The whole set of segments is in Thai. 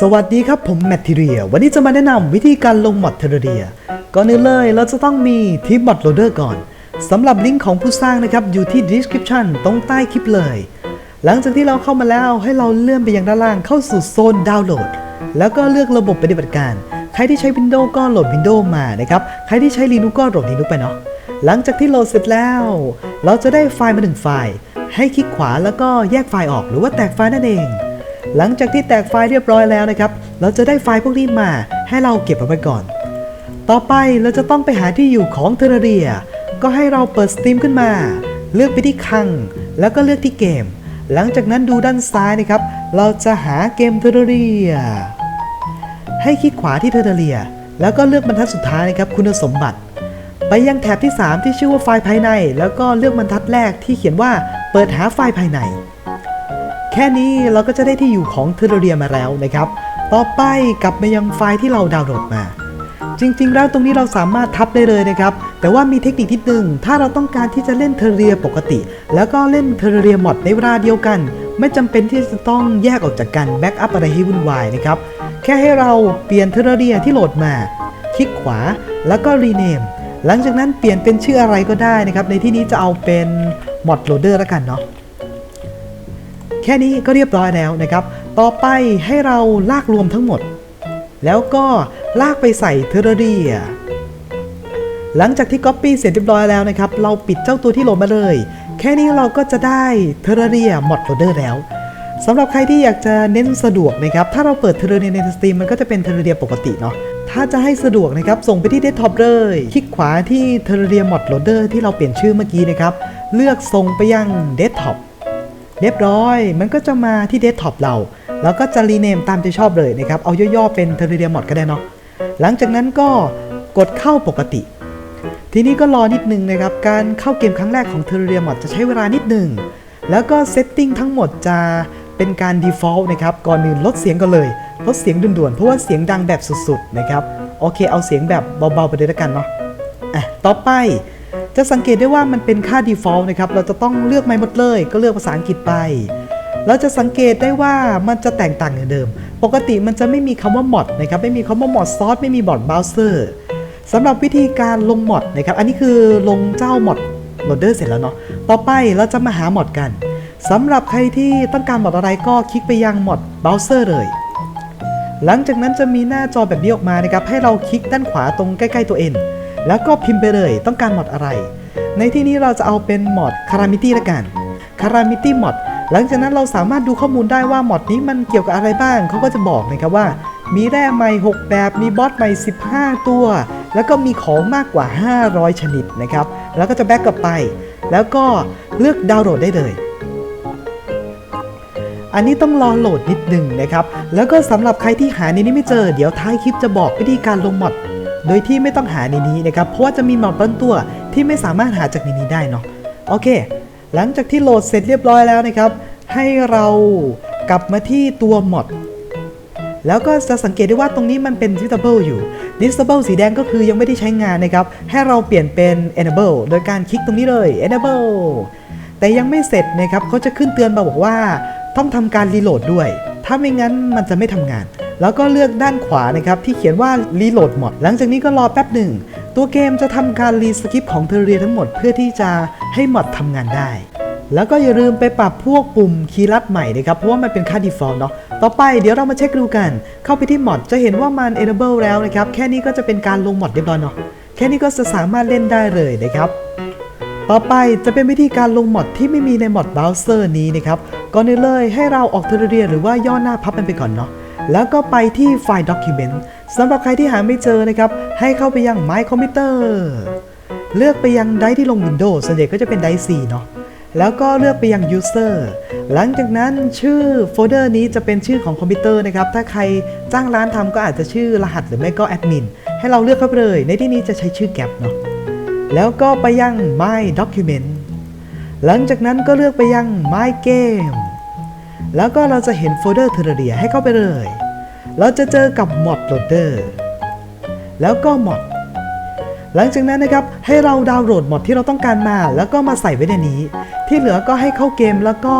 สวัสดีครับผมแมททีเรียวันนี้จะมาแนะนำวิธีการลงมอดเทเรียก่อนอื่นเลยเราจะต้องมีทีมมอดโหลดเดอร์ก่อนสำหรับลิงก์ของผู้สร้างนะครับอยู่ที่ description ตรงใต้คลิปเลย หลังจากที่เราเข้ามาแล้วให้เราเลื่อนไปยังด้านล่างเข้าสู่โซนดาวน์โหลด แล้วก็เลือกระบบปฏิบัติการ ใครที่ใช้ Windows ก็โหลด Windows มานะครับใครที่ใช้ Linux ก็โหลด Linux ไปเนาะหลังจากที่โหลดเสร็จแล้ว เราจะได้ไฟล์มาหนึ่งไฟล์ ให้คลิกขวาแล้วก็แยกไฟล์ออกหรือว่าแตกไฟล์นั่นเอง หลังจากที่แตกไฟล์เรียบร้อยแล้วนะครับ เราจะได้ไฟล์พวกนี้มาให้เราเก็บเอาไว้ก่อน ต่อไปเราจะต้องไปหาที่อยู่ของเทอร์เรีย ก็ให้เราเปิด Steam ขึ้นมา เลือกไปที่คัง แล้วก็เลือกที่เกม หลังจากนั้นดูด้านซ้ายนะครับ เราจะหาเกมเทอร์เรีย ให้คลิกขวาที่เทอร์เรีย แล้วก็เลือกบรรทัดสุดท้ายนะครับคุณสมบัติ ไปยังแถบที่ 3 ที่ชื่อว่าไฟล์ภายใน แล้วก็เลือกบรรทัดแรกที่เขียนว่าเปิดหาไฟล์ภายใน แค่นี้เราก็จะได้ที่อยู่ของเทอร์เรียมาแล้วนะครับ ต่อไปกลับมายังไฟล์ที่เราดาวน์โหลดมา จริง ๆ แล้วตรงนี้เราสามารถทับได้เลยนะครับ แต่ว่ามีเทคนิคนิดนึง ถ้าเราต้องการที่จะเล่นเทอร์เรียปกติ แล้วก็เล่นเทอร์เรียมอดในเวลาเดียวกัน ไม่จำเป็นที่จะต้องแยกออกจากกันแบ็กอัพอะไรให้วุ่นวายนะครับ แค่ให้เราเปลี่ยนเทอร์เรียที่โหลดมา คลิกขวาแล้วก็รีเนมหลังจากนั้นเปลี่ยนเป็นชื่ออะไรก็ได้นะครับ ในที่นี้จะเอาเป็นมอดโหลดเดอร์ล้วกันเนาะ แค่นี้ก็เรียบร้อยแล้วนะครับ ต่อไปให้เราลากรวมทั้งหมด แล้วก็ลากไปใส่เทอร์เรียหลังจากที่ Copy เสร็จเรียบร้อยแล้วนะครับ เราปิดเจ้าตัวที่โหลดมาเลย แค่นี้เราก็จะได้เทอร์เรียมอดโหลดเดอร์แล้วสำหรับใครที่อยากจะเน้นสะดวกนะครับ ถ้าเราเปิดเทอร์เรียในสตรีมมันก็จะเป็นเทอร์เรียปกติเนาะ ถ้าจะให้สะดวกนะครับ ส่งไปที่เดสก์ท็อปเลย คลิกขวาที่เทอร์เรียมอดโหลดเดอร์ที่เราเปลี่ยนชื่อเมื่อกี้นะครับ เลือกส่งไปยังเดสก์ท็อป เรียบร้อย มันก็จะมาที่เดสก์ท็อปเรา แล้วก็จะรีเนมตามใจชอบเลยนะครับ เอาย่อๆ เป็นเทเรียมอดก็ได้เนาะ หลังจากนั้นก็กดเข้าปกติ ทีนี้ก็รอนิดนึงนะครับ การเข้าเกมครั้งแรกของเทเรียมอดจะใช้เวลานิดนึง แล้วก็เซตติ้งทั้งหมดจะเป็นการ default นะครับ ก่อนอื่นลดเสียงกันเลย ลดเสียงด่วนๆ เพราะว่าเสียงดังแบบสุดๆ นะครับ โอเค เอาเสียงแบบเบาๆ ไปเลยแล้วกันเนาะ อะ ต่อไป จะสังเกตได้ว่ามันเป็นค่า default นะครับ เราจะต้องเลือกไม่หมดเลย ก็เลือกภาษาอังกฤษไป เราจะสังเกตได้ว่ามันจะแตกต่างอย่างเดิม ปกติมันจะไม่มีคำว่า mod นะครับ ไม่มีคำว่า mod source ไม่มี mod browser สำหรับวิธีการลง mod นะครับ อันนี้คือลงเจ้า mod loader เสร็จแล้วเนาะ ต่อไปเราจะมาหา mod กันสำหรับใครที่ต้องการ mod อะไรก็คลิกไปยัง mod browser เลยหลังจากนั้นจะมีหน้าจอแบบนี้ออกมานะครับ ให้เราคลิกด้านขวาตรงใกล้ ๆ ตัว N แล้วก็พิมพ์ไปเลยต้องการ mod อะไร ในที่นี้เราจะเอาเป็น mod calamity ละกัน calamity mod หลังจากนั้นเราสามารถดูข้อมูลได้ว่า mod นี้มันเกี่ยวกับอะไรบ้างเขาก็จะบอกนะครับว่า มีแร่ใหม่ 6 แบบมีบอสใหม่ 15 ตัว แล้วก็มีของมากกว่า 500 ชนิดนะครับ แล้วก็จะแบ็กกลับไป แล้วก็เลือกดาวน์โหลดได้เลยอันนี้ต้องรอโหลดนิดหนึ่งนะครับ แล้วก็สำหรับใครที่หาในนี้ไม่เจอ เดี๋ยวท้ายคลิปจะบอกวิธีการลงมอด โดยที่ไม่ต้องหาในนี้นะครับ เพราะว่าจะมีมอดบางตัวที่ไม่สามารถหาจากในนี้ได้เนาะ โอเค หลังจากที่โหลดเสร็จเรียบร้อยแล้วนะครับ ให้เรากลับมาที่ตัวมอดแล้วก็จะสังเกตได้ว่าตรงนี้มันเป็น disable อยู่ disable สีแดงก็คือยังไม่ได้ใช้งานนะครับ ให้เราเปลี่ยนเป็น enable โดยการคลิกตรงนี้เลย enable แต่ยังไม่เสร็จนะครับเขาจะขึ้นเตือนมาบอกว่า ต้องทำการรีโหลดด้วย ถ้าไม่งั้นมันจะไม่ทำงาน แล้วก็เลือกด้านขวานะครับที่เขียนว่ารีโหลดหมด หลังจากนี้ก็รอแป๊บหนึ่ง ตัวเกมจะทำการรีสคริปต์ของเทเรียทั้งหมดเพื่อที่จะให้หมดทำงานได้ แล้วก็อย่าลืมไปปรับพวกปุ่มคีย์ลัดใหม่นะครับเพราะว่ามันเป็นค่า default เนาะต่อไปเดี๋ยวเรามาเช็คดูกัน เข้าไปที่ mod จะเห็นว่ามัน enable แล้วนะครับแค่นี้ก็จะเป็นการลง mod เรียบร้อยเนาะแค่นี้ก็จะสามารถเล่นได้เลยนะครับต่อไปจะเป็นวิธีการลงมอดที่ไม่มีในมอดเบราว์เซอร์นี้นะครับก่อนอื่นเลยให้เราออกเทเรียหรือว่าย่อหน้าพับมันไปก่อนเนาะ แล้วก็ไปที่ไฟล์ Document สำหรับใครที่หาไม่เจอนะครับ ให้เข้าไปยัง My Computer เลือกไปยังไดที่ลง Windows ส่วนใหญ่ก็จะเป็นไดร์4เนาะแล้วก็เลือกไปยัง User หลังจากนั้นชื่อโฟลเดอร์นี้จะเป็นชื่อของคอมพิวเตอร์นะครับ ถ้าใครจ้างร้านทำก็อาจจะชื่อรหัสหรือไม่ก็แอดมิน ให้เราเลือกเข้าไปเลย ในที่นี้จะใช้ชื่อแก p เนาะ แล้วก็ไปยัง My Document หลังจากนั้นก็เลือกไปยัง My Game แล้วก็เราจะเห็นโฟลเดอร์เทเรียให้เข้าไปเลย เราจะเจอกับ Mod Loader แล้วก็ Mod หลังจากนั้นนะครับให้เราดาวน์โหลดมอดที่เราต้องการมา แล้วก็มาใส่ไว้ในนี้ ที่เหลือก็ให้เข้าเกมแล้วก็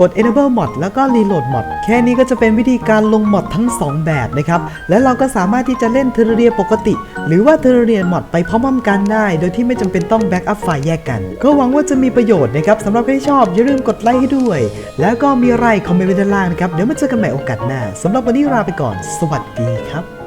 กด enable mod แล้วก็ reload mod แค่นี้ก็จะเป็นวิธีการลงมอดทั้ง 2 แบบนะครับ และเราก็สามารถที่จะเล่นเทอร์เรียปกติ หรือว่าเทอร์เรียมอดไปพร้อมๆกันได้ โดยที่ไม่จำเป็นต้องแบ็กอัพไฟล์แยกกัน ก็หวังว่าจะมีประโยชน์นะครับสำหรับใครที่ชอบอย่าลืมกดไลค์ให้ด้วย แล้วก็มีอะไรคอมเมนต์ไว้ด้านล่างนะครับ เดี๋ยวมาเจอกันใหม่โอกาสหน้าสำหรับวันนี้ลาไปก่อน สวัสดีครับ